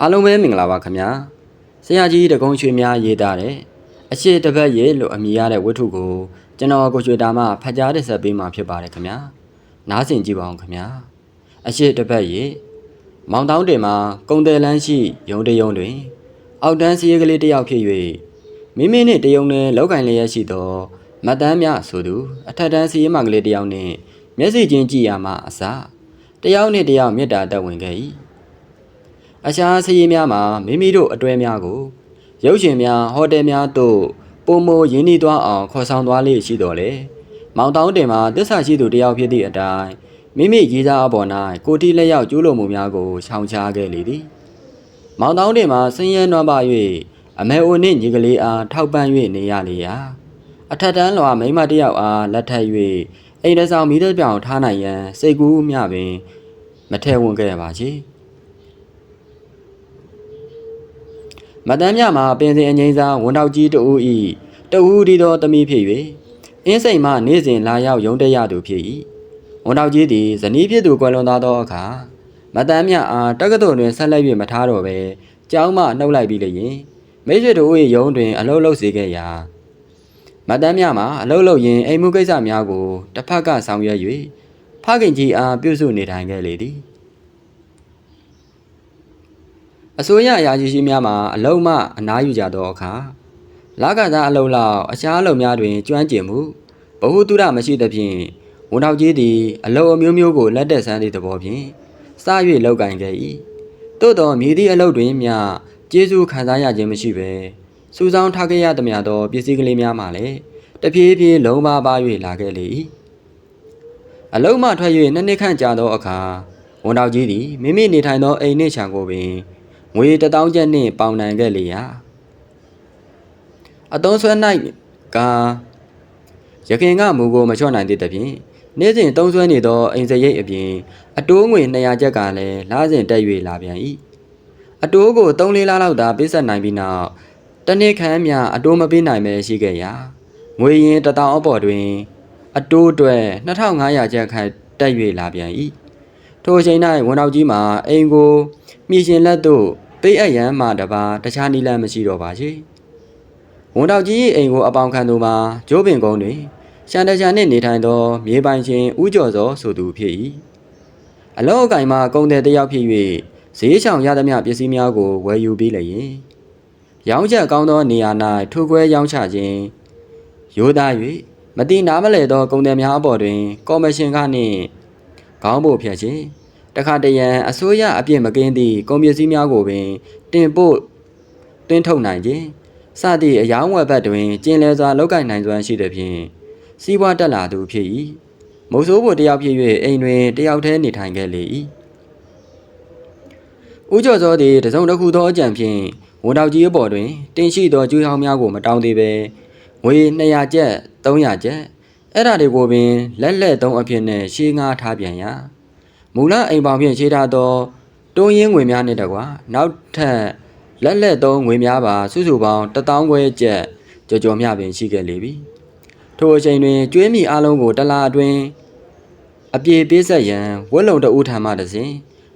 အားလုံးပဲမင်္ဂလာပါခင်ဗျာဆရာကြီးတကုံးရွှေများရေးသားတဲ့အရှိတပတ်ရေလို့အမည်ရတဲ့ဝတ္ထုကိုကျွန်တော်ကိုရွှေတာမဖတ်ကြားတင်ဆက်ပေးမှာဖြစ်ပါတယ်ခင်ဗျာနားဆင်ကြည့်ပါအောင်ခင်ဗျာအရှိတပတ်ရေမောင်တောင်းတင်မှာကုံတယ်လန်းရှိရုံတရုံတွင် အောက်တန်းစီးရဲကလေးတစ်ယောက်ဖြစ်၍မိမိနှင့်တယုံနှင့်လောက်ကင်လျက်ရှိသောမတ်တမ်းမြဆိုသူအထက်တန်းစီးရဲမကလေးတစ်ယောက်နှင့်မျက်စိချင်းကြည့်ရမှအစတယောက်နှင့်တယောက်မေတ္တာတက်ဝင်ခဲ့၏ အခြားစီးရဲများမှာမိမိတို့အတွဲများကိုရုပ်ရှင်များဟိုတယ်များတို့ပုံမရင်းနှီးသွားအောင်ခေါ်ဆောင်သွားလေရှိတော်လေမောင်တောင်းတင်မှာတစ္ဆာရှိသူတစ်ယောက်ဖြစ်သည့်အတိုင်းမိမိရေးစားအပေါ်၌ကိုတီလက်ရောက်ကျူးလွန်မှုများကိုရှောင်ရှားခဲ့လေသည်မောင်တောင်းတင်မှာဆင်းရဲနွမ်းပါ၍အမေအိုနှင့်ညီကလေးအားထောက်ပံ့၍နေရလေရာအထက်တန်းလွာမိန်းမတစ်ယောက်အားလက်ထပ်၍အိမ်တဆောင်မိသက်ပြောင်ထားနိုင်ရန်စိတ်ကူးမျှပင် မထဲဝင်ခဲ့ပါချေ မတန်းမြမှာပင်စင်အငိမ့်စားဝန်တောက်ကြီးတဦးဤတဦးဒီသောတမိဖြစ်၍အင်းစိန်မှနေ့စဉ်လာရောက်ရုံတက်ရသူဖြစ်၏ဝန်တောက်ကြီးသည်ဇနီးဖြစ်သူကွယ်လွန်သွားသောအခါမတမ်းမြအားတက္ကသိုလ်တွင်ဆက်လက်၍မထားတော့ပဲကျောင်းမှနှုတ်လိုက်ပြီးလျင်မိတ်ဆွေတို့၏ရုံးတွင်အလုပ်လုပ်စေခဲ့ရာမတမ်းမြမှာအလုပ်လုပ်ရင်းအိမ်မှုကိစ္စများကိုတစ်ဖက်ကဆောင်ရွက်၍ဖခင်ကြီးအားပြုစုနေထိုင်ခဲ့လေသည် အစိုးရအရာရှိရှိများမှာအလုံမှအနားယူကြသောအခါလကစားအလုံလောက်အခြားအလုံများတွင်ကျွမ်းကျင်မှုဘ ഹു တုရမရှိသဖြင့်ဝန်ထောက်ကြီးသည်အလုံအမျိုးမျိုးကိုလက်တက်ဆန်းသည့်သဘောဖြင့်စ၍လောက်ကင်ခဲ့၏သို့တော်မြည်သည့်အလုပ်တွင်မျှကျေးဇူးခံစားရခြင်းမရှိဘဲစူဆောင်းထားခဲ့ရသည်များသောပစ္စည်းကလေးများမှလည်းတဖြည်းဖြည်းလုံးပါပါ၍လာခဲ့လေ၏အလုံးမှထွက်၍နှစ်နှစ်ခန့်ကြာသောအခါဝန်တော်ကြီးသည်မိမိနေထိုင်သောအိမ်နှင့်ခြံကိုပင် ငွေတစ်တောင်းကျပ်နှင့်ပေါင်နိုင်ခဲ့လေရာအသုံးဆွဲ၌ကရခင်ကမူကိုမချော့နိုင်သေးသဖြင့်နေ့စဉ်သုံးဆွဲနေသောအိမ်စရိတ်အပြင်အတိုးငွေ200ကျပ်ကလည်းလားစဉ်တက်၍လာပြန်၏အတိုးကို3-4လလောက်သာပေးဆက်နိုင်ပြီးနောက်တစ်နှစ်ခန့်မြအတိုးမပေးနိုင်ပဲရှိခဲ့ရာငွေရင်တစ်တောင်အပေါ်တွင် အတိုးအတွက်2500ကျပ်ခန့်တက်၍လာပြန်၏ ထိုအချိန်၌ဝန်တော်ကြီးမှာအိမ်ကိုမြည်ရှင်လက်သို့ပေးအပ်ရန်မှတပါတခြားနည်းလမ်းမရှိတော့ပါချေဝန်တော်ကြီး၏အိမ်ကိုအပေါင်ခံသူမှာကျိုးပင်ကုန်းတွင်ရှန်တချန်နှင့်နေထိုင်သောမြေပိုင်ရှင်ဦးကျော်စောဆိုသူဖြစ်၏အလောအကင်မှာကုံတဲ့တယောက်ဖြစ်၍ဈေးချောင်ရသမျှပစ္စည်းများကိုဝယ်ယူပြီးလျင်ရောင်းချက်ကောင်းသောနေရာ၌ထိုခွဲရောင်းချခြင်းရိုးသား၍မတိနာမလဲသောကုံတဲ့များအပေါ်တွင် ကော်မရှင်ကနှင့် ခေါင်းပို့ဖြတ်ခြင်းတခါတရံအစိုးရအပြစ်မကင်းသည့်ကုန်ပစ္စည်းများကိုပင်တင်ပို့တွင်းထုတ်နိုင်ခြင်းစသည့်အယောင်းဝယ်ဘက်တွင်ကျင်လည်စွာလောက်ကင်နိုင်စွမ်းရှိသည်ဖြင့်စီးပွားတက်လာသူဖြစ်၏မုတ်ဆိုးဘိုတယောက်ဖြစ်၍အိမ်တွင်တယောက်တည်းနေထိုင်ခဲ့လေ၏ဦးကျော်စောသည်တစုံတစ်ခုသောအကြံဖြင့်ဝန်တော်ကြီးအပေါ်တွင် တင်ရှိသောကျွေးဟောင်းများကိုမတောင်းသေးပဲငွေ200ကျပ်300ကျပ် အဲ့ဓာတွေကိုပင်လက်လက်သုံးအဖြစ်နဲ့ရှေးငါးထားပြန်ရာမူလအိမ်ပေါင်ဖြင့်ရှေးထားသောတွင်းရင်းငွေများနှင့်တကွာနောက်ထပ်လက်လက်သုံးငွေများပါစုစုပေါင်း1000ခွဲကျပ်ကြော်ကြော်မျှပင်ရှိခဲ့လေပြီထိုအချိန်တွင်ကျွေးမိအလုံးကိုတလားအတွင်းအပြေပေးဆက်ရန်ဝက်လုံတဦးထံမှတစဉ်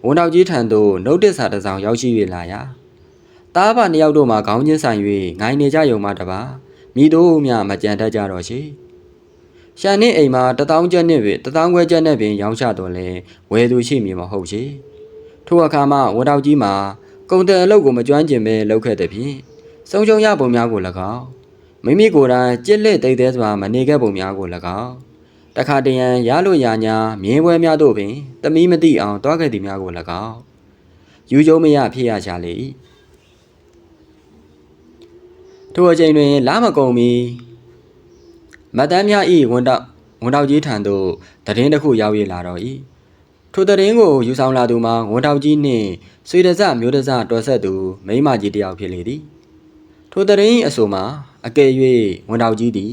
ဝန်တော်ကြီးထံသို့နှုတ်တစ္စာတစ်စောင်ရောက်ရှိ၍လာရာတားဖနှစ်ယောက်တို့မှခေါင်းချင်းဆိုင်၍ငိုင်းနေကြယုံမှတပါမိတို့မျှမကြံတတ်ကြတော့ရှိ ရှန်နှင့်အိမ်မှာတထောင်ကျပ်နှင့်ပင်တထောင်ခွဲကျပ်နှင့်ပင်ရောင်းချတော်လဲဝယ်သူရှိမည်မဟုတ်ရှိထိုအခါမှဝန်တော်ကြီးမှာကုံတဲ့အလုပ်ကိုမကျွမ်းကျင်ပဲလုပ်ခဲ့သည်ဖြင့်စုံချုံရပုံများကို၎င်းမိမိကိုယ်တိုင်ကြစ်လက်တိတ်သေးစွာမနေခဲ့ပုံများကို၎င်းတခါတရံရလို့ရညာမြင်းပွဲများတို့ပင်တမီးမသိအောင်တွားခဲ့သည်များကို၎င်းယူကျုံမရဖြစ်ရကြလေ၏ထိုအချိန်တွင်လာမကုန်မီ မတ်တမ်းများ၏ဝန်တောက်ဝန်တောက်ကြီးထံသို့တရင်တစ်ခုရောက်ရလာတော့၏ထိုတရင်ကိုယူဆောင်လာသူမှာဝန်တောက်ကြီးနှင့်ဆွေတစမျိုးတစတော်ဆက်သူမိန်းမကြီးတစ်ယောက်ဖြစ်လေသည်ထိုတရင်အဆိုမှာအကယ်၍ဝန်တော်ကြီးသည်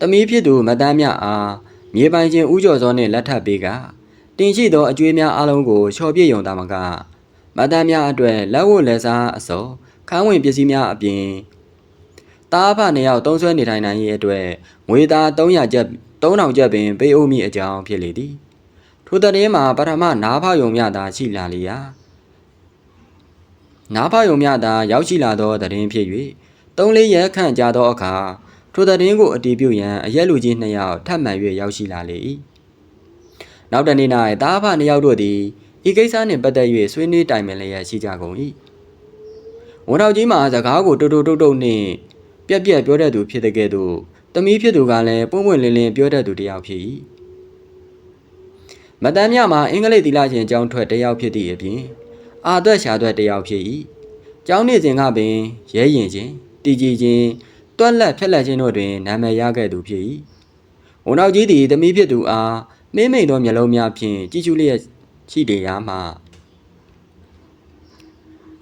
တမီးဖြစ်သူမတန်းမြအားမြေပိုင်ချင်းဥကျော်စောနှင့်လက်ထပ်ပေးကတင်ရှိသောအကျွေးများအလုံးကိုလျှော်ပြည့်ယုံသားမကမတန်းများအတွက်လက်ဝတ်လက်စားအစောခန်းဝင်ပစ္စည်းများအပြင် တားဖနှစ်ယောက်သုံးဆွဲနေထိုင်နိုင်ရေးအတွက်ငွေသား300ကျပ်3000ကျပ်ပင်ပေးအုပ်မိအကြောင်းဖြစ်လေသည်ထိုတရင်မှာပထမနားဖောက်ယုံမြသာရှိလာလျာနားဖယုံမြသာရောက်ရှိလာသောသတင်းဖြစ်၍သုံးလေးရက်ခန့်ကြာသောအခါထိုသတင်းကိုအတီးပြုတ်ရန်အရက်လူကြီးနှစ်ယောက်ထပ်မံ၍ရောက်ရှိလာလေ၏နောက်တနေ့၌တားဖနှစ်ယောက်တို့သည်ဤကိစ္စနှင့်ပတ်သက်၍ဆွေးနွေးတိုင်ပင်လျက်ရှိကြကုန်၏ဝန်တော်ကြီးမှာစကားကိုတူတူတုတ်တုတ်နှင့် ပြက်ပြက်ပြောတတ်သူဖြစ်တဲ့ကဲ့သို့တမီးဖြစ်သူကလည်းပွင့်ပွင့်လင်းလင်းပြောတတ်သူတစ်ယောက်ဖြစ်၏မတန်းမြမှာအင်္ဂလိပ်သီလရှင်ကျောင်းထွက်တစ်ယောက်ဖြစ်သည့်အပြင်အာသက်ရှာသွက်တစ်ယောက်ဖြစ်၏ကျောင်းနေစဉ်ကပင်ရဲရင်ခြင်းတည်ကြည်ခြင်းတွက်လက်ဖြက်လက်ခြင်းတို့တွင်နာမည်ရခဲ့သူဖြစ်၏ဝန်တော်ကြီးသည်တမီးဖြစ်သူအားမင်းမိန်သောမျက်လုံးများဖြင့်ကြည်ကျူးလျက်ရှိတယ်ရာမှာ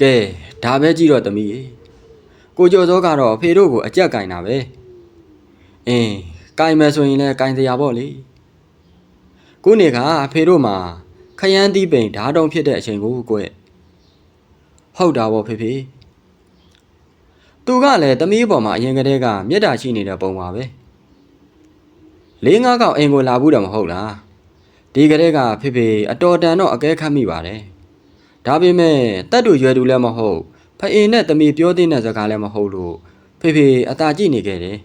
ကဲဒါပဲကြည့်တော့တမီးရေ ကိုကျော်စောကတော့အဖေတို့ကိုအကြက်ကင်တာပဲအင်းကင်မယ်ဆိုရင်လည်းကင်စရာပေါ့လေကိုနေကအဖေတို့မှာခရမ်းသီးပိန်ဓာတုံဖြစ်တဲ့အချိန်ကိုကွဟုတ်တာပေါ့ဖေဖေသူကလည်းတမီးပေါ်မှာအရင်ကတည်းကမေတ္တာရှိနေတဲ့ပုံပါပဲလေးငါးကောင်အိမ်ကိုလာဘူးတယ်မဟုတ်လားဒီကတည်းကဖေဖေအတော်တန်တော့အကဲခတ်မိပါတယ်ဒါပေမဲ့တက်တူရွယ်တူလည်းမဟုတ် ဖအင်းနဲ့တမီးပြောတဲ့စကားလည်းမဟုတ်လို့ဖေဖေအသာကြည့်နေခဲ့တယ်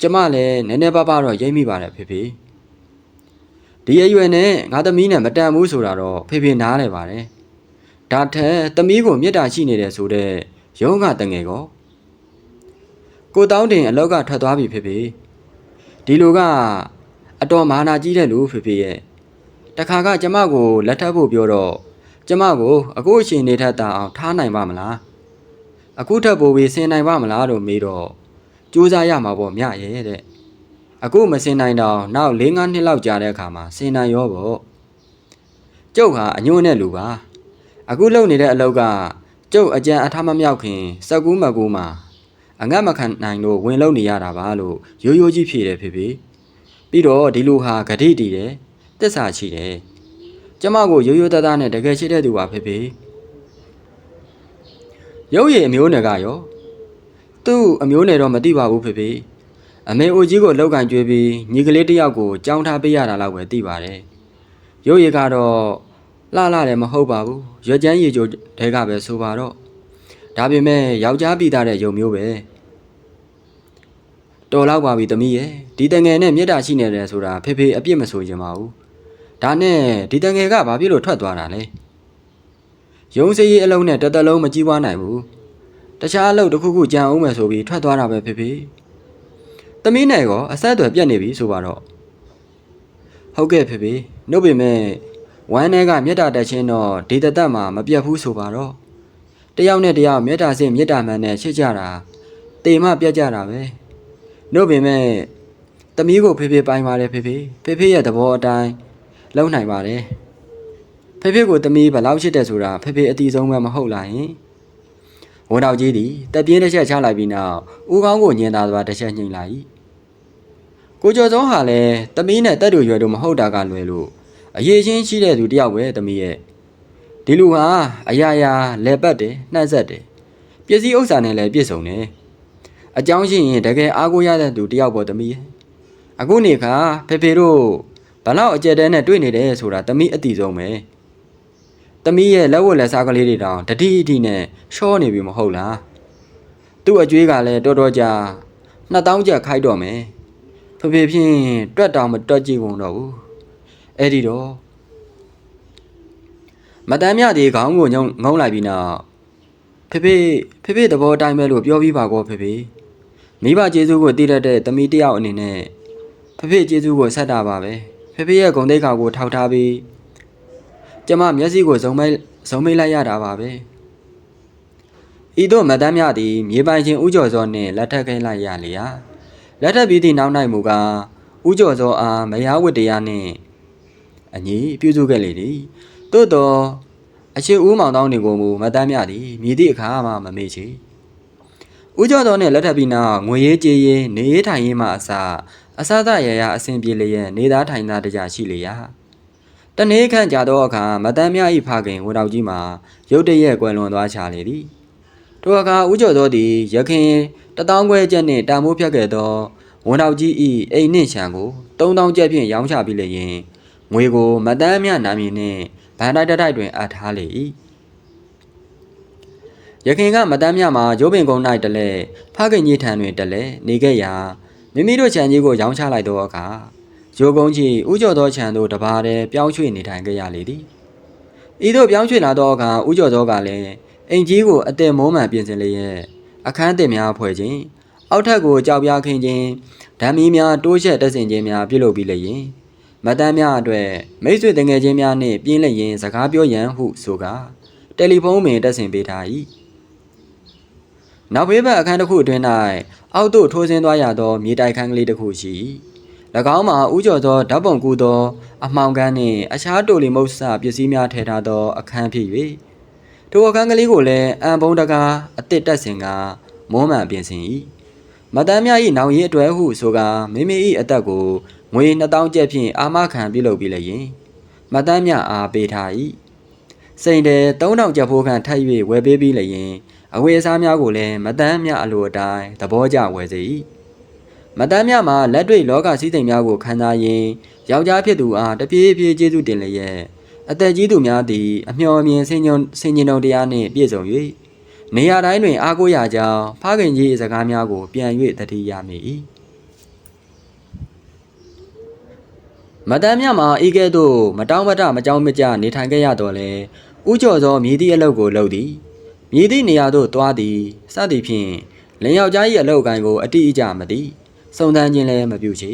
ကျမလည်းနည်းနည်းပါးပါးတော့ရိပ်မိပါတယ်ဖေဖေဒီအရွယ်နဲ့ငါသမီးနဲ့မတန်ဘူးဆိုတာတော့ဖေဖေနားလဲပါတယ်ဒါထက်သမီးကိုမေတ္တာရှိနေတယ်ဆိုတော့ရုံးကတငယ်ကောကိုတောင်းတင်အလောက်ကထွက်သွားပြီဖေဖေဒီလိုကအတော်မာနာကြီးတဲ့လူဖေဖေရဲ့တခါကကျမကိုလက်ထပ်ဖို့ပြောတော့ ကျမကိုအခုအချိန်နေထက်တာအောင်ထားနိုင်ပါမလားအခုထပ်ပို့ပြီးဆင်နိုင်ပါမလားလို့မေးတော့စူးစမ်းရမှာပေါ့မြရဲ့တဲ့အခုမဆင်နိုင်တော့နောက်၄-၅နှစ်လောက်ကြာတဲ့အခါမှာဆင်နိုင်ရောပေါ့ကျုပ်ဟာအညွန့်နဲ့လူပါအခုလုပ်နေတဲ့အလုပ်ကကျုပ်အကြံအထမမြောက်ခင်စက်ကူးမကူးမှာအငတ်မခံနိုင်လို့ဝင်လုံနေရတာပါလို့ရိုးရိုးကြီးဖြေတယ်ဖေဖေပြီးတော့ဒီလူဟာဂတိတည်တယ်တစ္ဆာရှိတယ် ကျမကိုရိုးရိုးသားသားနဲ့တကယ်ရှိတဲ့သူပါဖေဖေရုပ်ရည်အမျိုးနယ်ကရောသူ့အမျိုးနယ်တော့မသိပါဘူးဖေဖေအမေအိုကြီးကိုလောက်ကင်ကျွေးပြီးညီကလေးတစ်ယောက်ကိုကြောင်းထားပေးရတာလောက်ပဲသိပါတယ်ရုပ်ရည်ကတော့လှလှလည်းမဟုတ်ပါဘူးရွက်ကျန်းရည်ကြိုတဲကပဲဆိုပါတော့ဒါပေမဲ့ယောက်ျားပြည်သားတဲ့ယုံမျိုးပဲတော်လောက်ပါပြီသမီးရဲ့ဒီတငယ်နဲ့မြတ်တာရှိနေတယ်ဆိုတာဖေဖေအပြစ်မဆိုချင်ပါဘူး ဒါနဲ့ဒီတငယ်ကဘာဖြစ်လို့ထွက်သွားတာလဲရုံးစည်းအလုံးနဲ့တသက်လုံးမကြည့်ဝနိုင်ဘူးတခြားအလုပ်တစ်ခုခုကြံအောင်မယ်ဆိုပြီးထွက်သွားတာပဲဖေဖေသမီးနဲ့ကောအဆက်အသွယ်ပြတ်နေပြီဆိုပါတော့ဟုတ်ကဲ့ဖေဖေနှုတ်ပေမဲ့ဝမ်းထဲကမြတ်တာတက်ချင်းတော့ဒီတသက်မှာမပြတ်ဘူးဆိုပါတော့တယောက်နဲ့တယောက်မြတ်တာစင်မြတ်တာမှန်နဲ့ရှစ်ကြတာတေမပြတ်ကြတာပဲနှုတ်ပေမဲ့သမီးကိုဖေဖေပိုင်ပါတယ်ဖေဖေဖေဖေရဲ့သဘောအတိုင်း လုံနိုင်ပါတယ်ဖေဖေကိုသမီးဘယ်လောက်ချစ်တယ်ဆိုတာဖေဖေအတီဆုံးပဲမဟုတ်လားယင်ဝန်တော်ကြီးသည်တက်ပြင်းတစ်ချက်ချလိုက်ပြီးနောက်ဦးကောင်းကိုညင်သာစွာတစ်ချက်ညှိလိုက်၏ကိုကျော်စောဟာလည်းသမီးနဲ့တက်တူရွယ်တို့မဟုတ်တာကလွယ်လို့အရေးချင်းရှိတဲ့သူတယောက်ပဲသမီးရဲ့ဒီလူဟာအရာရာလဲပတ်တယ်နှက်ဆက်တယ်ပစ္စည်းဥစ္စာနဲ့လည်းပြည့်စုံတယ်အကြောင်းရှိရင်တကယ်အားကိုးရတဲ့သူတယောက်ပေါ့သမီးရဲ့အခုနေခါဖေဖေတို့ ဘလောက်အကြက်တဲနဲ့တွေ့နေတယ်ဆိုတာသမီးအတိဆုံးပဲသမီးရဲ့လက်ဝတ်လက်စားကလေးတွေတောင်တတိအထိနဲ့ရှောနေပြီမဟုတ်လားသူ့အကျွေးကလည်းတော်တော်ကြာ2000ကျပ်ခိုက်တော့မယ်ဖေဖေဖြင့်တွက်တောင်မတွက်ကြည့်ကုန်တော့ဘူးအဲ့ဒီတော့မတမ်းမြသေးခေါင်းကိုညုံငုံလိုက်ပြီးနောက်ဖေဖေဖေဖေသဘောတိုင်းပဲလို့ပြောပြီးပါကောဖေဖေမိဘကျေးဇူးကိုတည်တတ်တဲ့သမီးတယောက်အနေနဲ့ဖေဖေကျေးဇူးကိုဆက်တာပါပဲ ဖေဖေရဲ့ဂုဏ်သိက္ခာကိုထောက်ထားပြီးကျမမျက်စိကိုဇုံမိတ်ဇုံမိတ်လိုက်ရတာပါပဲဤသို့မတမ်းမြသည်မြေပိုင်ချင်းဥကျော်စောနှင့်လက်ထပ်ခိုင်းလိုက်ရလေရာလက်ထပ်ပြီးသည့်နောက်၌မူကားဥကျော်စောအားမယားဝတ္တရားနှင့်အညီပြုစုခဲ့လေသည်သို့သောအရှိဦးမောင်တောင်းနေကိုမူမတမ်းမြသည်မြည်သည့်အခါမှမမေ့ချေဦးကျော်တော်နှင့်လက်ထပ်ပြီးနောက်ငွေရေးကြေးရေးနေရေးထိုင်ရေးမှအစ အစသရရအစဉ်ပြေလျက်နေသားထိုင်သားတကြရှိလေရာတနေ့ခန့်ကြာသောအခါမတမ်းမြ၏ဖခင်ဝန်တော်ကြီးမှာရုတ်တရက်ကွယ်လွန်သွားချလေသည်ထိုအခါဦးကျော်တော်သည်ရခင်တထောင်ခွဲကျပ်နှင့်တာမိုးဖြတ်ခဲ့သောဝန်တော်ကြီး၏အိမ်နှင့်ရှံကို3000ကျပ်ဖြင့်ရောင်းချပြီးလျင်ငွေကိုမတမ်းမြနာမည်နှင့်ဗန်တိုက်တိုက်တွင်အပ်ထားလေ၏ရခင်ကမတမ်းမြမှာရိုးပင်ကုန်း၌တလဲဖခင်ကြီးထံတွင်တလဲနေခဲ့ရာ မိမိတို့ခြံကြီးကိုရောင်းချလိုက်သောအခါရိုးကုန်းကြီးဥကျော်သောခြံသို့တပါးတည်းပြောင်းရွှေ့နေထိုင်ခဲ့ရလေသည်ဤသို့ပြောင်းရွှေ့လာသောအခါဥကျော်သောကလည်းအိမ်ကြီးကိုအသက်မုံမှန်ပြင်ဆင်လျက်အခန်းတင်များဖွဲ့ခြင်းအောက်ထပ်ကိုကြောက်ပြားခင်းခြင်းဓာမီများတိုးချက်တက်ဆင်ခြင်းများပြုလုပ်ပြီးလျင်မတမ်းများအတွက်မိတ်ဆွေတငယ်ချင်းများနှင့်ပြင်းလျင်စကားပြောရန်ဟုဆိုကာတယ်လီဖုန်းပင်တက်ဆင်ပေးထား၏ နောက်ဘေးဘက်အခန်းတစ်ခုအတွင်း၌အောက်သို့ထိုးဆင်းသွားရသောမြေတိုက်ခန်းကလေးတစ်ခုရှိ၏၎င်းမှာဥကျော်သောဓာတ်ပုံကူသော အမှောင်ကန်းနှင့်အခြားတိုလီမုတ်ဆပစ္စည်းများထည့်ထားသော အခန်းဖြစ်၍ထိုအခန်းကလေးကိုလည်းအံပုံးတကားအစ်စ်တက်ဆင်ကမွမ်းမှန်ပြင်ဆင်၏မတမ်းမြ၏နောင်ရည်အတွဲဟုဆိုကမိမိ၏အသက်ကိုငွေ2000ကျပ်ဖြင့်အာမခံပြုလုပ်ပြီးလျင်မတမ်းမြအားပေးထား၏ စိန်တယ်3000ကျပ်ဖိုးခန့်ထပ်၍ဝယ်ပေးပြီးလျင်အဝေးအစားများကိုလည်းမတမ်းမြအလိုအတိုင်းသဘောကျဝယ်စေ၏မတမ်းမြမှာလက်တွေ့လောကစည်းစိမ်များကိုခံစားရင်းယောက်ျားဖြစ်သူအားတပြေးပြေးကျေးဇူးတင်လျက်အသက်ကြီးသူများသည်အမျှော်အမြင်ဆင်ញံဆင်ញင်တော်တရားနှင့်ပြည့်စုံ၍နေရာတိုင်းတွင်အားကိုးရကြောင်းဖခင်ကြီး၏စကားများကို ပြန်၍တတိယမိ၏မတမ်းမြမှာဤကဲ့သို့မတောင်းမတမကြောင်းမကြနေထိုင်ခဲ့ရတော့လေ ဥကျော်သောမြည်သည့်အလုပ်ကိုလုပ်သည်မြည်သည့်နေရာသို့သွားသည်စသည်ဖြင့်လင်ယောက်ျား၏အလုပ်ကိုင်ကိုအတိအကျမသိစုံစမ်းခြင်းလည်းမပြုချေ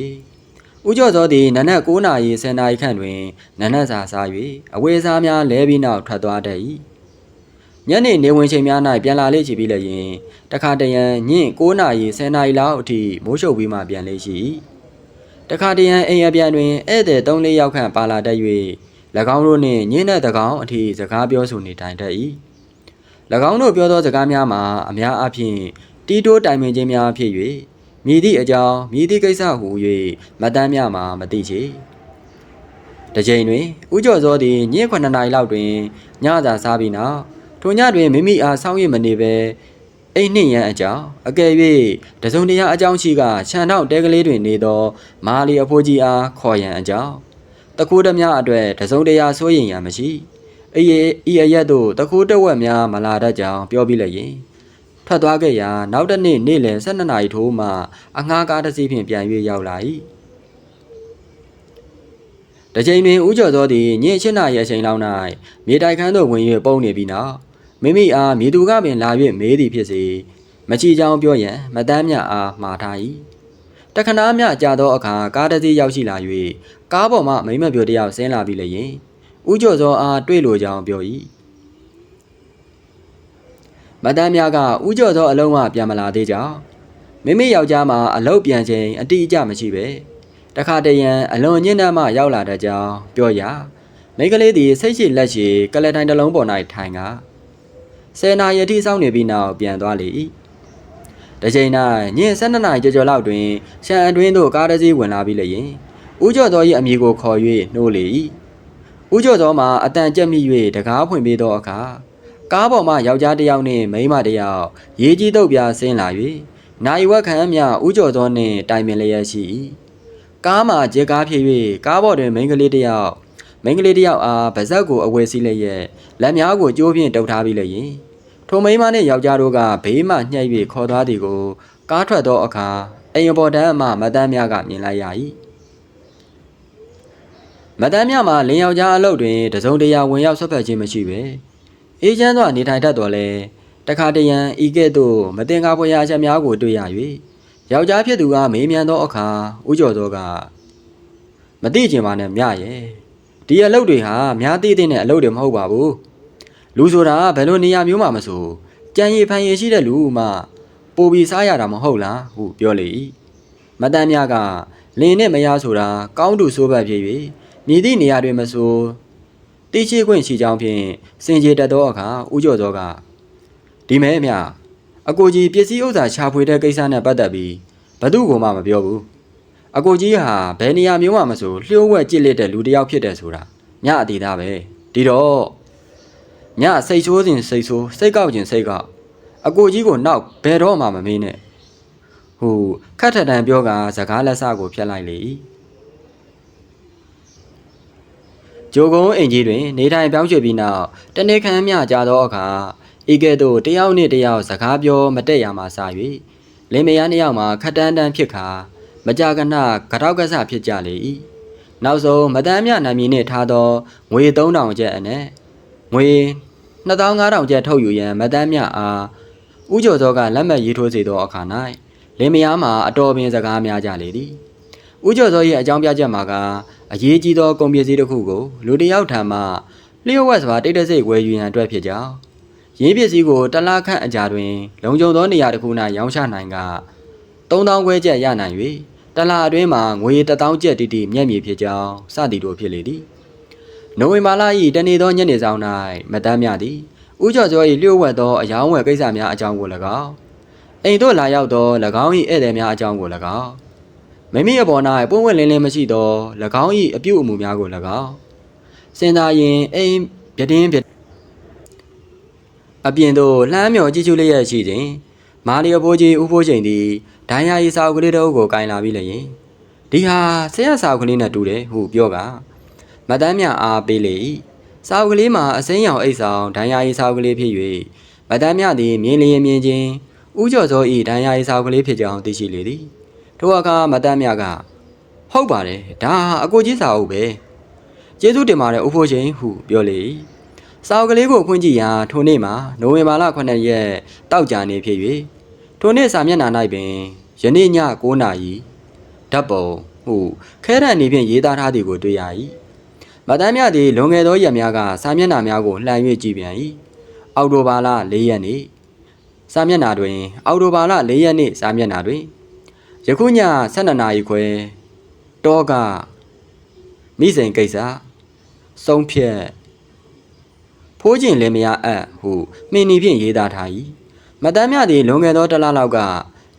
ဦးကျော်စောသည်နနက်9နာရီ10နာရီခန့်တွင်နနက်စာစား၍အဝေးစားများလဲပြီးနောက်ထွက်သွားတတ်၏ညနေနေဝင်ချိန်များ၌ပြန်လာလေ့ရှိပြီးလျင်တခါတရံညင့်9နာရီ10နာရီလောက်အထိမိုးရှုပ်ပြီးမှပြန်လေ့ရှိ၏တခါတရံအိမ်အပြန်တွင်ဧည့်သည်3-4ယောက်ခန့်ပါလာတတ်၍၎ င်းတို့နှင့်ညင်းတဲ့တကောင်အထိစကားပြောဆိုနေတိုင်တတ်၏၎င်းတို့ပြောသောစကားများမှာအများအားဖြင့်တီးတိုးတိုင်ပင်ခြင်းများဖြစ်၍မြည်သည့်အကြောင်းမြည်သည့်ကိစ္စဟူ၍မတမ်းများမှာမသိချေတစ်ချိန်တွင်ဥကျော်စောသည်ည8နာရီလောက်တွင်ညစာစားပြီးနောက်ထိုညတွင်မိမိအားဆောင်းရမနေပဲအိမ်နှင့်ရန်အကြောင်းအကယ်၍တစုံတရာအကြောင်းရှိကခြံထောက်တဲကလေးတွင်နေသော မာလီအဖိုးကြီးအားခေါ်ရန်အကြောင်း တကူးဓမြအတွက်တစုံတရာစိုးရင်ရန်မရှိအေးဤအရက်တို့တကူးတဝက်များမလာတတ်ကြောင်းပြောပြီးလျင်ထွက်သွားခဲ့ရာနောက်တစ်နေ့နေ့လယ်12နာရီထိုးမှအငှားကားတစ်စီးဖြင့်ပြန်၍ရောက်လာ၏တချိန်တွင်ဦးကျော်သောသည်ည8နာရီအချိန်လောက်၌မြေတိုက်ခန်းသို့ဝင်၍ပုံနေပြီးနောက်မိမိအားမြေသူကပင်လာ၍မေးသည်ဖြစ်စေမချီချောင်းပြောရန်မတမ်းမြအားမှားထား၏ တခဏမြကြာသောအခါကားတစ်စီးရောက်ရှိလာ၍ကားပေါ်မှမိမပြိုတယောက်ဆင်းလာပြီးလျင်ဦးကျော်စောအားတွေ့လိုကြောင်းပြော၏မတန်းများကဥကြော်သောအလုံးဝပြန်မလာသေးကြောင်းမိမိယောက်ျားမှာအလုတ်ပြန်ခြင်းအတိအကျမရှိပဲတခါတရံအလွန်ညဉ့်နှံ့မှရောက်လာတဲ့ကြောင်းပြောရမိန်းကလေးသည်စိတ်ရှိလက်ရှိကလတိုင်တစ်လုံးပေါ်၌ထိုင်ကဆယ်နာရီအထိစောင့်နေပြီးနောက်ပြန်သွားလေ၏ တစ်ချိန်၌ညင်၁၂နာရီကျော်ကျော်လောက်တွင်ရှံအတွင်းသို့ကားတစ်စီးဝင်လာပြီးလျင်ဥကြော်သော၏အမိကိုခေါ်၍နှိုးလေ၏ဥကြော်သောမှာအတန်ကြက်မိ၍တကားဖွင့်ပေးသောအခါကားပေါ်မှယောက်ျားတစ်ယောက်နှင့်မိန်းမတစ်ယောက်ရေးကြီးတုပ်ပြဆင်းလာ၍နိုင်ဝက်ခံမြဥကြော်သောနှင့်တိုင်ပင်လျက်ရှိ၏ကားမှာဂျက်ကားဖြစ်၍ကားပေါ်တွင်မိန်းကလေးတစ်ယောက်မိန်းကလေးတစ်ယောက်အားဗဇက်ကိုအဝယ်စီးလျက်လက်များကိုကြိုးဖြင့်တုပ်ထားပြီးလျင် ထိုမိန်းမနှင့်ယောက်ျားတို့ကဘေးမှညှက်၍ခေါ်သွားသည်ကိုကားထွက်သောအခါအိမ်ပေါ်တန်းအမှမတန်းများကမြင်လိုက်ရ၏မတန်းမြမှာလင်းယောက်ျားအလုပ်တွင်တစုံတရာဝင်ရောက်ဆွတ်ဖက်ခြင်းမရှိပဲအေးချမ်းစွာနေထိုင်တတ်တော်လဲတခါတရံဤကဲ့သို့မတင်ကားဖွယ်ရာချက်များကိုတွေ့ရ၍ယောက်ျားဖြစ်သူကမေးမြန်းသောအခါဥကျော်သောကမသိချင်ပါနဲ့မြရဲ့ဒီအလုပ်တွေဟာများသိတဲ့အလုပ်တွေမဟုတ်ပါဘူး လူဆိုတာဘယ်လိုနေရာမျိုးမှမဆိုကြံရည်ဖန်ရည်ရှိတဲ့လူမှပိုပြီးစားရတာမဟုတ်လားဟုပြောလေ၏မတန်းများကလင်းနဲ့မရဆိုတာကောင်းတူဆိုးဘက်ဖြစ်၍မြည်သည့်နေရာတွင်မဆိုတိရှိခွင့်ရှိကြောင်းဖြင့်စင်ကြေတတ်သောအခါဥကျော်သောကဒီမဲအမြအကိုကြီးပစ္စည်းဥစ္စာရှာဖွေတဲ့ကိစ္စနဲ့ပတ်သက်ပြီးဘသူ့ကိုမှမပြောဘူးအကိုကြီးဟာဘယ်နေရာမျိုးမှမဆိုလျှို့ဝှက်ကြစ်လက်တဲ့လူတစ်ယောက်ဖြစ်တယ်ဆိုတာညအသေးသားပဲဒီတော့ ညစိတ်ဆိုးစဉ်စိတ်ဆိုးစိတ်ကောက်ခြင်းစိတ်ကောက်အကိုကြီးကိုနောက်ဘယ်တော့မှမမေးနဲ့ဟိုခတ်ထတန်ပြောကစကားလက်စကိုဖျက်လိုက်လေ၏ဂျိုကုန်းအိမ်ကြီးတွင် နေထိုင်ပြောင်းရွှေ့ပြီးနောက်တနေ့ခန့်မြကြာသောအခါဤကဲ့သို့တယောက်နှင့်တယောက်စကားပြောမတက်ရမှစ၍လင်မယားနှစ်ယောက်မှာခတ်တန်းတန်းဖြစ်ခါမကြာခဏကြောက်ကဆဖြစ်ကြလေ၏နောက်ဆုံးမတမ်းမြနာမည်နှင့်ထားသောငွေ3000ကျပ်အနက် ငွေ2500ကျပ်ထုတ်ယူရန်မတမ်းမြအားဥကျော်စောကလက်မှတ်ရေးထိုးစေသောအခါ၌လင်မယားမှာအတော်ပင်စကားများကြလေသည်ဥကျော်စော၏အကြောင်းပြချက်မှာကအရေးကြီးသောကုန်ပစ္စည်းတစ်ခုကိုလူတစ်ယောက်ထံမှလျှို့ဝှက်စွာတိတ်တဆိတ်ဝယ်ယူရန်အတွက်ဖြစ်ကြောင်းရင်းပစ္စည်းကိုတစ်လခန့်အကြာတွင် လုံခြုံသောနေရာတစ်ခု၌ရောင်းချနိုင်က3000ခွဲကျပ်ရနိုင်၍တစ်လအတွင်းမှာငွေ1000ကျပ်တိတိမျက်မြေဖြစ်ကြောင်းစသည်တို့ဖြစ်လေသည် နိုဝင်ဘာလ၏တနေ့သောညနေဆောင်၌မတမ်းမြသည်ဥကျော်ကျော်၏လျှို့ဝှက်သောအယောင်းဝယ်ကိစ္စများအကြောင်းကို၎င်းအိမ်သို့လာရောက်သော၎င်း၏ဧည့်သည်များအကြောင်းကို၎င်းမိမိအပေါ်၌ပွင့်ပွင့်လင်းလင်းမရှိသော၎င်း၏အပြုအမူများကို၎င်းစင်သာရင်အိမ်ပြတင်းပြအပြင်သို့လှမ်းမြော်ကြည့်ရှုလျက်ရှိစဉ်မာလီယဘိုးကြီးဦးဖိုးချိန်သည်ဒိုင်ယာရီစာအုပ်ကလေးတစ်အုပ်ကိုကင်လာပြီးလျင်ဒီဟာဆရာစာအုပ်ကလေးနဲ့တူတယ်ဟုပြောက မတမ်းမြအားပေးလေ၏စာအုပ်ကလေးမှာအစိမ်းရောင်အိတ်ဆောင်ဒိုင်ယာရီစာအုပ်ကလေးဖြစ်၍မတမ်းမြသည်မြင်လျင်မြင်ချင်းဦးကျော်စော၏ဒိုင်ယာရီစာအုပ်ကလေးဖြစ်ကြောင်းသိရှိလေသည်ထိုအခါမတမ်းမြကဟုတ်ပါတယ်ဒါဟာအကိုကြီးစာအုပ်ပဲကျေးဇူးတင်ပါတယ်ဦးဖိုးချိန်ဟုပြောလေ၏စာအုပ်ကလေးကိုဖွင့်ကြည့်ရာထိုနေ့မှာနိုဝင်ဘာလ9ရက်တောက်ကြနေဖြစ်၍ထိုနေ့စာမျက်နှာ၌ပင်ယနေ့ည9နာရီဓာတ်ပုံဟုခဲတဲ့အနေဖြင့်ရေးသားထားသည်ကိုတွေ့ရ၏ မတမ်းမြသည်လွန်ခဲ့သောရက်များကစာမျက်နှာများကိုလှန်၍ကြည့်ပြန်၏အောက်တိုဘာလ4ရက်နေ့စာမျက်နှာတွင် အောက်တိုဘာလ4ရက်နေ့စာမျက်နှာတွင်ယခုည12နာရီခွဲတောကမိစိန်ကိစ္စဆုံးဖြတ်ဖိုးကျင်လည်းမရအပ်ဟုမှင်နီဖြင့်ရေးသားထား၏မတမ်းမြသည်လွန်ခဲ့သောတစ်လလောက်က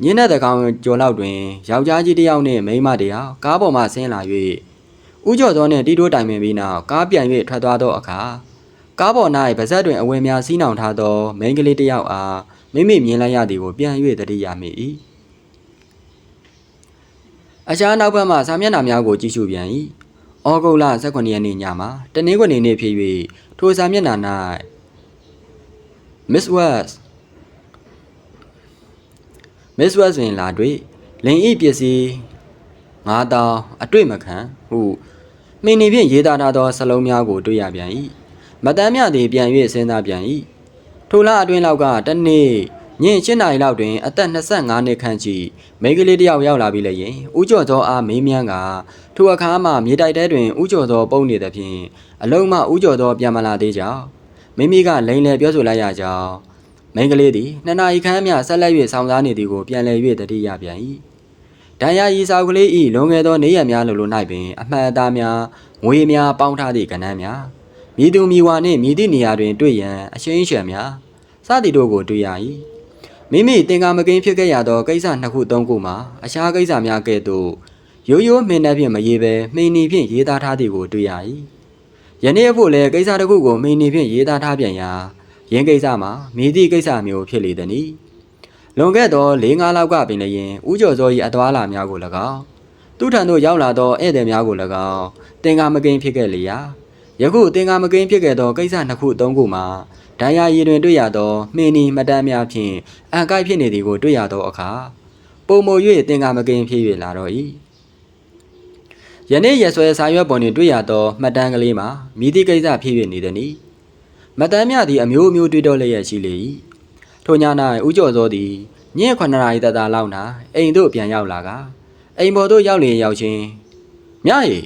ညင်းတဲ့တကောင်ကျော်လောက်တွင်ယောက်ျားကြီးတစ်ယောက်နှင့်မိန်းမတစ်ယောက်ကားပေါ်မှဆင်းလာ၍ ဥကျော်သောနှင့်တီတိုးတိုင်ပင်ပြီးနောက်ကားပြန်၍ထွက်သွားသောအခါကားပေါ်၌ဗဇက်တွင်အဝယ်များစီးနှောင်ထားသောမိန်းကလေးတစ်ယောက်အားမိမိမြင်လိုက်ရသည်ကိုပြန်၍သတိရမိ၏အခြားနောက်ဘက်မှစာမျက်နှာများကိုကြည့်ရှုပြန်၏ဩဂုတ်လ18ရက်နေ့ညမှာတနင်္ဂနွေနေ့ဖြစ်၍ထိုစာမျက်နှာ၌ Miss West Miss West တွင်လာတွေ့လင်ဤပစ္စည်းငါးတောင်အတွေ့မခံဟု မိန်နေဖြင့်ရေးသားထားသောစလုံးများကိုတွေ့ရပြန်၏မတမ်းမြသည်ပြန်၍စဉ်းစားပြန်၏ထိုလအတွင်းလောက်ကတနေ့ညင်၈နာရီလောက်တွင် အသက်25နှစ်ခန့်ကြီးမိန်းကလေးတစ်ယောက်ရောက်လာပြီးလျင်ဦးကျော်သောအားမေးမြန်းကထိုအခါမှမြေတိုက်တဲတွင်ဦးကျော်သောပုံနေသဖြင့်အလုံးမဦးကျော်သောပြန်မလာသေးကြောင်းမိမိကလိန်လေပြောဆိုလိုက်ရကြောင်းမိန်းကလေးသည်နှစ်နာရီခန့်မြဆက်လက်၍ဆောင်စားနေသည်ကိုပြန်လည်၍တတိယပြန်၏ ဒဏ်ရာရီစာကလေးဤလွန်ခဲ့သောနေရက်များလိုလို၌ပင်အမှန်အသားများငွေများပေါင်းထားသည့်ကဏ္ဍများမြည်သူမြည်ဝါနှင့်မြည်သည့်နေရာတွင်တွေ့ရန်အရှင်းရှံများစသည်တို့ကိုတွေ့ရ၏မိမိသင်္ကာမကင်းဖြစ်ခဲ့ရသောကိစ္စနှစ်ခုသုံးခုမှာအခြားကိစ္စများကဲ့သို့ရိုးရိုးမင်းနှက်ဖြင့်မရေးဘဲမှိန်နီဖြင့်ရေးသားထားသည်ကိုတွေ့ရ၏ယနေ့အဖို့လည်းကိစ္စတစ်ခုကိုမှိန်နီဖြင့်ရေးသားထားပြန်ရာရင်းကိစ္စမှာမိသည့်ကိစ္စမျိုးဖြစ်လေသည်။ လွန်ခဲ့သော၄၅လောက်ကပင်လည်းဦးကျော်စော၏အသွာလာများကို၎င်းသူထံသို့ရောက်လာသောဧည့်သည်များကို၎င်းတင်ကာမကိန်းဖြစ်ခဲ့လေရာယခုတင်ကာမကိန်းဖြစ်ခဲ့သောကိစ္စနှစ်ခုသုံးခုမှာဒဏ်ရာရည်တွင်တွေ့ရသောမှင်နီမတမ်းများဖြင့်အန်ကိုက်ဖြစ်နေသည်ကိုတွေ့ရသောအခါပုံမ၍တင်ကာမကိန်းဖြစ်၍လာတော့၏ယနေ့ရက်ဆွဲစာရွက်ပေါ်တွင်တွေ့ရသောမှတ်တမ်းကလေးမှာမိသည့်ကိစ္စဖြစ်၍နေသည်နီမတမ်းမြသည်အမျိုးမျိုးတွေ့တော့လျက်ရှိလေ၏ ထိုည၌ဦးကျော်စောသည်ညနေ9နာရီတတလောက်၌အိမ်သို့ပြန်ရောက်လာကအိမ်ပေါ်သို့ရောက်လျင်ရောက်ချင်းမြရေ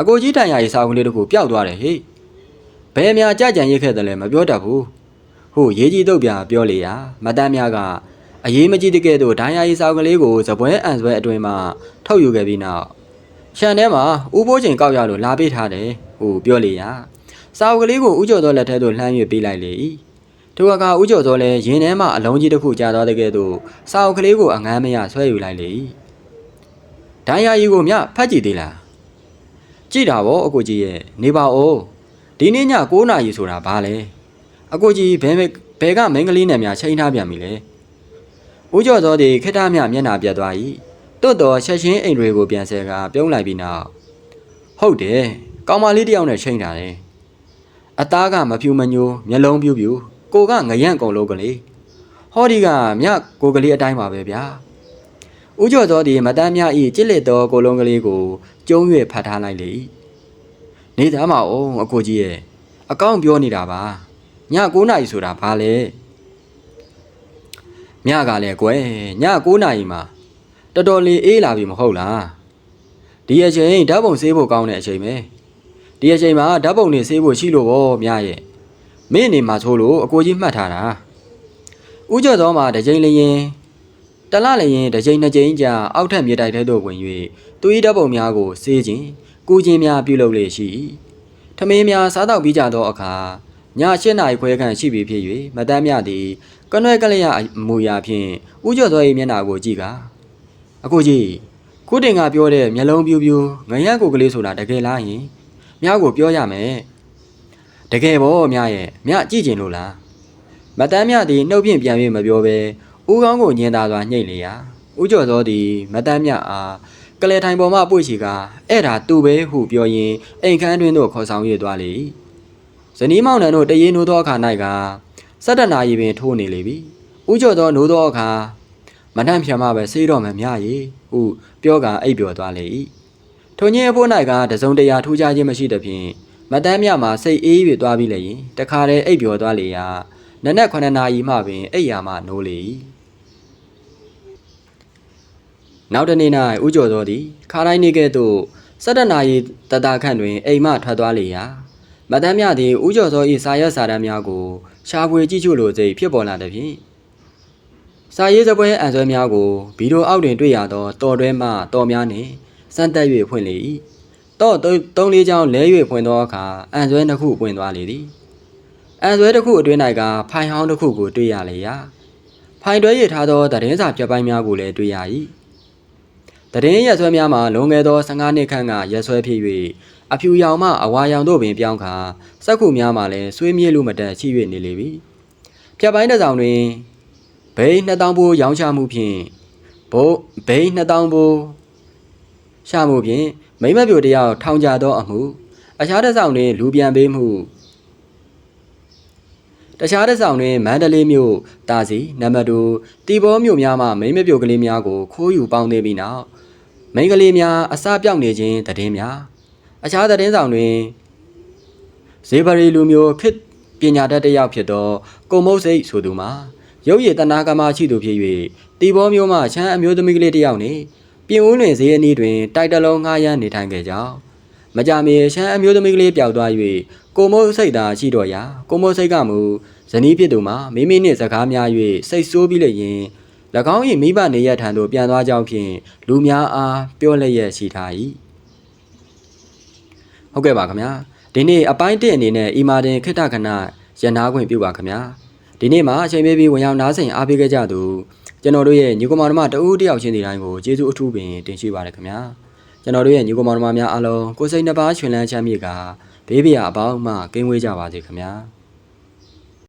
အကိုကြီးတန်ရာရီစာအုပ်ကလေးတစ်ခုပျောက်သွားတယ်ဟေ့ဘယ်များကြကြံရိတ်ခဲ့တယ်လဲမပြောတတ်ဘူးဟုရေးကြီးတော့ပြပြောလေရာမတမ်းများကအရေးမကြီးတကယ်တော့ဒိုင်ယာရီစာအုပ်ကလေးကိုဇပွဲအန်ဆွဲအတွင်မှထုတ်ယူခဲ့ပြီးနောက်ရှန်ထဲမှာဥပိုးချိန်ကောက်ရလို့လာပေးထားတယ်ဟုပြောလေရာစာအုပ်ကလေးကိုဥကျော်သောလက်ထဲသို့လှမ်း၍ပေးလိုက်လေ၏ ထိုအခါဥကျော်သောလည်းရင်ထဲမှအလုံးကြီးတစ်ခုကြာသွားတဲ့ကဲ့သို့စာအုပ်ကလေးကိုအငမ်းမရဆွဲယူလိုက်လေ၏ဒိုင်ယာရီကိုမြဖတ်ကြည့်သေးလားကြည့်တာဗောအကိုကြီးရဲ့နေပါဦးဒီနေ့ည9နာရီဆိုတာဘာလဲအကိုကြီးဘယ်ဘယ်ကမင်းကလေးနဲ့များချိန်ထားပြန်ပြီလဲဦးကျော်သောသည်ခိတ္တမြမျက်နှာပြတ်သွား၏တွတ်တော်ချက်ချင်းအိမ်တွေကိုပြန်ဆဲကပြုံးလိုက်ပြီးနောက်ဟုတ်တယ်ကောင်မလေးတယောက်နဲ့ချိန်ထားတယ်အသားကမဖြူမညိုမျက်လုံးပြူးပြူ ကိုကငရန့်ကုန်လို့ကလေးဟောဒီကမြကိုကလေးအတိုင်းပါပဲဗျာဦးကျော်သောသည်မတန်းမြဤကြစ်လက်သောကိုလုံးကလေးကိုကျုံး၍ဖတ်ထားလိုက်လေ၏နေသားမအောင်အကိုကြီးရဲ့အကောင့်ပြောနေတာပါည9နာရီဆိုတာဘာလဲညကလည်းကွယ်ည9နာရီမှာတော်တော်လေးအေးလာပြီမဟုတ်လားဒီအချိန်ဓာတ်ပုံဆေးဖို့ကောင်းတဲ့အချိန်ပဲဒီအချိန်မှာဓာတ်ပုံနေဆေးဖို့ရှိလို့ဗောမြရဲ့ မင်းနေမှာဆိုလို့အကိုကြီးမှတ်ထားတာဦးကျော်သောမှာတစ်ချိန်လျင်တလလျင်တစ်ချိန်နှစ်ချိန်ကြာအောက်ထက်မြေတိုက်ထဲသို့ဝင်၍သူ၏ဓာတ်ပုံများကိုဆေးခြင်းကူခြင်းများပြုလုပ်လေရှိ၏ထမင်းများစားတော့ပြီးကြသောအခါည၈နာရီခွဲခန့်ရှိပြီဖြစ်၍မတမ်းမြသည်ကနွဲ့ကလေးရအမူအရာဖြင့်ဦးကျော်သော၏မျက်နှာကိုကြည့်ကာအကိုကြီးခုတင်ကပြောတဲ့မျက်လုံးပြူးပြူးငရမ်းကိုကလေးဆိုတာတကယ်လားယင်မြကိုပြောရမယ် တကယ်ပေါ့မြရဲ့မြကြည့်ကျင်လို့လားမတမ်းမြသည်နှုတ်ဖြင့်ပြန်၍မပြောဘဲဦးကောင်းကိုညင်သာစွာညှိတ်လေရာဦးကျော်သောသည်မတမ်းမြအားကလေးထိုင်ပေါ်မှပွေချီကအဲ့ဒါသူ့ပဲဟုပြောရင်းအိမ်ခန်းတွင်သို့ခေါ်ဆောင်၍သွားလေ၏ဇနီးမောင်နှံတို့တရေနိုးသောအခါ၌ကစက်တနာရီပင်ထိုးနေလေပြီဦးကျော်သောနိုးသောအခါမနှံ့ဖြံမပဲဆေးတော့မှမြရေဟုပြောကအိပ်ပျော်သွားလေ၏ထုံကြီးအဖို့၌ကတစုံတရာထူးခြားခြင်းမရှိသဖြင့် မတမ်းမြမှာစိတ်အေး၍သွားပြီးလေရင်တခါတည်းအိပ်ပျော်သွားလေရာနနက်9နာရီမှပင်အိပ်ရာမှနိုးလေ၏နောက်တနေ့၌ဦးကျော်သောသည်ခါတိုင်းနေ့ကဲ့သို့17နာရီတတခန့်တွင်အိမ်မှထွက်သွားလေရာမတမ်းမြသည်ဦးကျော်သော၏စာရွက်စာတမ်းများကိုရှာဖွေကြည့်ရှုလိုစိတ်ဖြစ်ပေါ်လာသည်ဖြင့်စာရေးစပွဲအံဆွဲများကိုဗီဒီယိုအောက်တွင်တွေ့ရသောတော်တွဲမှတော်များနှင့်စမ်းတက်၍ဖွင့်လေ၏ တော့သုံးလေးချောင်းလဲ၍ဖွင့်သောအခါအံဆွဲနှစ်ခုပွင့်သွားလေသည်အံဆွဲတစ်ခုအတွင်း၌ကဖိုင်ဟောင်းတစ်ခုကိုတွေ့ရလေရာဖိုင်တွဲရထားသောသတင်းစာပြပိုင်းများကိုလည်းတွေ့ရ၏တရင်ရက်ဆွဲများမှာလွန်ခဲ့သော15နှစ်ခန့်ကရက်ဆွဲဖြစ်၍အဖြူရောင်မှအဝါရောင်တို့ပင်ပြောင်းခါစက်ခုများမှလည်းဆွေးမြေ့လို့မတန်ရှိ၍နေလေပြီ။ဖြတ်ပိုင်းတစ်ဆောင်တွင်ဘိန်း2000ဘိုးရောင်းချမှုဖြင့်ဘိုးဘိန်း2000ဘိုးရှာမှုဖြင့် မိမပြိုတယောက်ထောင်ကြသောအမှုအခြားတစ်ဆောင်တွင်လူပြန်ပေးမှုတခြားတစ်ဆောင်တွင်မန္တလေးမြို့တာစီနံပါတ်2တီဘောမြို့များမှမိမပြိုကလေးများကိုခိုးယူပေါင်းသေးပြီးနောက်မိန်းကလေးများအစပြောက်နေခြင်းတည်င်းများအခြားသတင်းဆောင်တွင်ဇေဘရီလူမျိုးခေတ်ပညာတတ်တစ်ယောက်ဖြစ်သောကုံမုတ်စိတ်ဆိုသူမှာရုပ်ရည်တနာကမရှိသူဖြစ်၍တီဘောမျိုးမှချမ်းအမျိုးသမီးကလေးတစ်ယောက်နှင့် ပြင်ဦးလွင်ဈေးအနီးတွင်တိုက်တလုံးငှားရမ်းနေထိုင်ခဲ့ကြောင်းမကြမီချမ်းအမျိုးသမီးကလေးပျောက်သွား၍ကိုမိုးစိတ်သာရှိတော့ရာကိုမိုးစိတ်ကမူဇနီးဖြစ်သူမှာမိမိနှင့်စကားများ၍စိတ်ဆိုးပြီးလျင်၎င်း၏မိဘနေရထံသို့ပြန်သွားကြောင်းဖြင့်လူများအားပြောလျက်ရှိထား၏ဟုတ်ကဲ့ပါခင်ဗျာဒီနေ့အပိုင်း1အနေနဲ့အီမာတင်ခိတ္တခဏရန်နာခွင့်ပြုပါခင်ဗျာဒီနေ့မှာအချိန်ပေးပြီးဝင်ရောက်နားဆင်အားပေးခဲ့ကြသူ ကျွန်တော်တို့ရဲ့ညီကောင်မတော်မတဦးတယောက်ချင်းဒီတိုင်းကိုကျေးဇူးအထူးပင်တင်ရှိပါတယ်ခင်ဗျာကျွန်တော်တို့ရဲ့ညီကောင်မတော်များအားလုံးကိုယ်စိတ်နှပါရှင်လန်းချမ်းမြေ့ကဘေးပြာအပေါင်းမှကင်းဝေးကြပါစေခင်ဗျာ